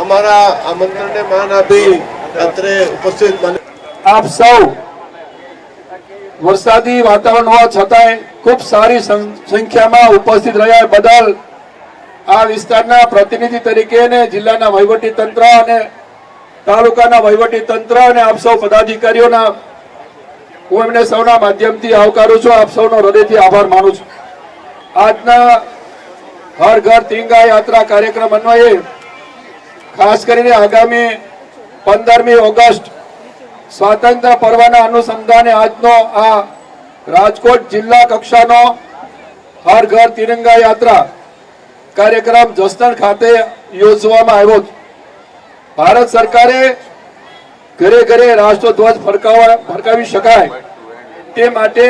અમારા આમંત્રણને માન આપી અત્રે ઉપસ્થિત આપ સૌ વરસાદી વાતાવરણ હોવા છતાંય ખૂબ સારી સંખ્યામાં ઉપસ્થિત રહ્યા બદલ આ વિસ્તારના પ્રતિનિધિ તરીકે અને જિલ્લાના વહીવટી તંત્ર અને તાલુકાના વહીવટી તંત્ર અને આપ સૌ પદાધિકારીઓના હું એમને સૌના માધ્યમથી આવકારું છું. આપ સૌનો હૃદયથી આભાર માનું છું. આજના હર ઘર તિંગા યાત્રા કાર્યક્રમ અન્વયે ખાસ કરીને આગામી પંદરમી ઓગસ્ટ સ્વાતંત્ર્ય પર્વના અનુસંધાને આજનો આ રાજકોટ જિલ્લા કક્ષાનો હર ઘર તિરંગા યાત્રા કાર્યક્રમ જસદણ ખાતે યોજવામાં આવ્યો ભારત સરકારે ઘરે ઘરે રાષ્ટ્રધ્વજ ફરકાવા ફરકાવી શકાય તે માટે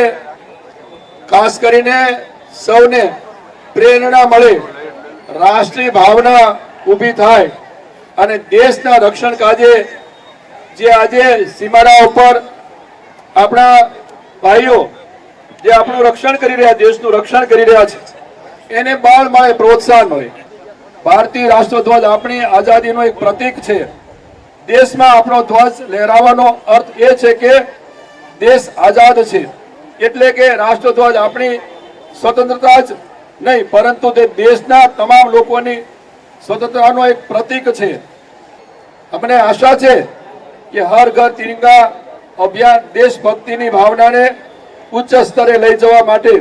ખાસ કરીને સૌને પ્રેરણા મળે, રાષ્ટ્રીય ભાવના ઊભી થાય. અને દેશના રક્ષણ કાજે જે આજે સીમાડા ઉપર આપણા ભાઈઓ જે આપણું રક્ષણ કરી રહ્યા, દેશનું રક્ષણ કરી રહ્યા છે, એને બાળ મળે પ્રોત્સાહન મળે ભારતીય રાષ્ટ્રધ્વજ આપણી આઝાદીનો એક પ્રતીક છે. દેશમાં આપણો ધ્વજ લહેરાવાનો અર્થ એ છે કે દેશ આઝાદ છે. એટલે કે રાષ્ટ્રધ્વજ આપણી સ્વતંત્રતા જ નહીં, પરંતુ તે દેશના તમામ લોકોની સ્વતંત્રતાનો એક પ્રતીક છે. અમને આશા છે કે હર ઘર તિરંગા અભિયાન દેશભક્તિની ભાવનાને ઉચ્ચ સ્તરે લઈ જવા માટે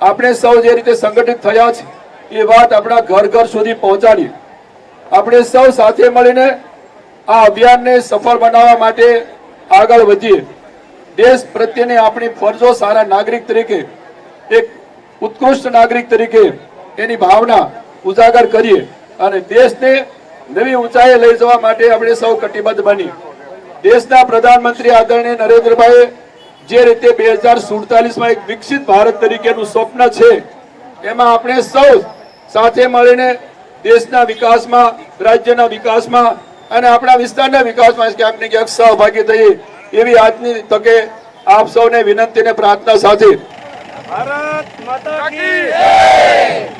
આપણે સૌ જે રીતે સંગઠિત થયા છે, એ વાત આપણા ઘર ઘર સુધી પહોંચાડી આપણે સૌ સાથે મળીને આ અભિયાનને સફળ બનાવવા માટે આગળ વધીએ. દેશ પ્રત્યેની આપણી ફરજો સારા નાગરિક તરીકે, એક ઉત્કૃષ્ટ નાગરિક તરીકે એની ભાવના ઉજાગર કરીએ. અને દેશને નવી ઊંચાઈએ લઈ જવા માટે આપણે સૌ કટિબદ્ધ બની. દેશના પ્રધાનમંત્રી આદરણીય નરેન્દ્રભાઈ જે રીતે બે હજાર સુડતાલીસમાં એક વિકસિત ભારત તરીકેનું સ્વપ્ન છે, એમાં આપણે સૌ સાથે મળીને દેશના વિકાસમાં, રાજ્યના વિકાસમાં અને આપણા વિસ્તારના વિકાસમાં ક્યાંક ને ક્યાંક સહભાગી થઈએ એવી આજની તકે આપ સૌને વિનંતી ને પ્રાર્થના સાથે. ભારત માતા કી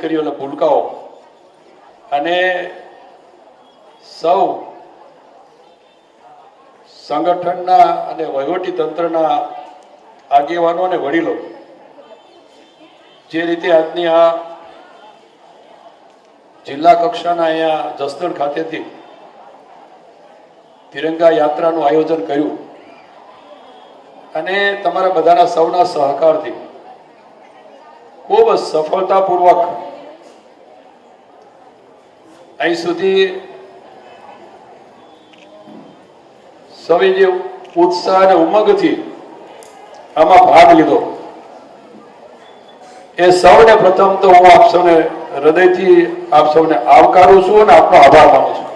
દીકરીઓના ભૂલકાઓ. અને સૌ સંગઠનના અને વહીવટી તંત્રના આગેવાનો અને વડીલો જે રીતે આજની આ જિલ્લા કક્ષાના અહીંયા જસદણ ખાતેથી તિરંગા યાત્રાનું આયોજન કર્યું. અને તમારા બધાના સૌના સહકારથી ખૂબ સફળતાપૂર્વક અહીં સુધી સૌએ જે ઉત્સાહ અને ઉમંગથી આમાં ભાગ લીધો. એ સૌને પ્રથમ તો હું આપ સૌને હૃદયથી આપ સૌને આવકારું છું અને આપનો આભાર માનું છું.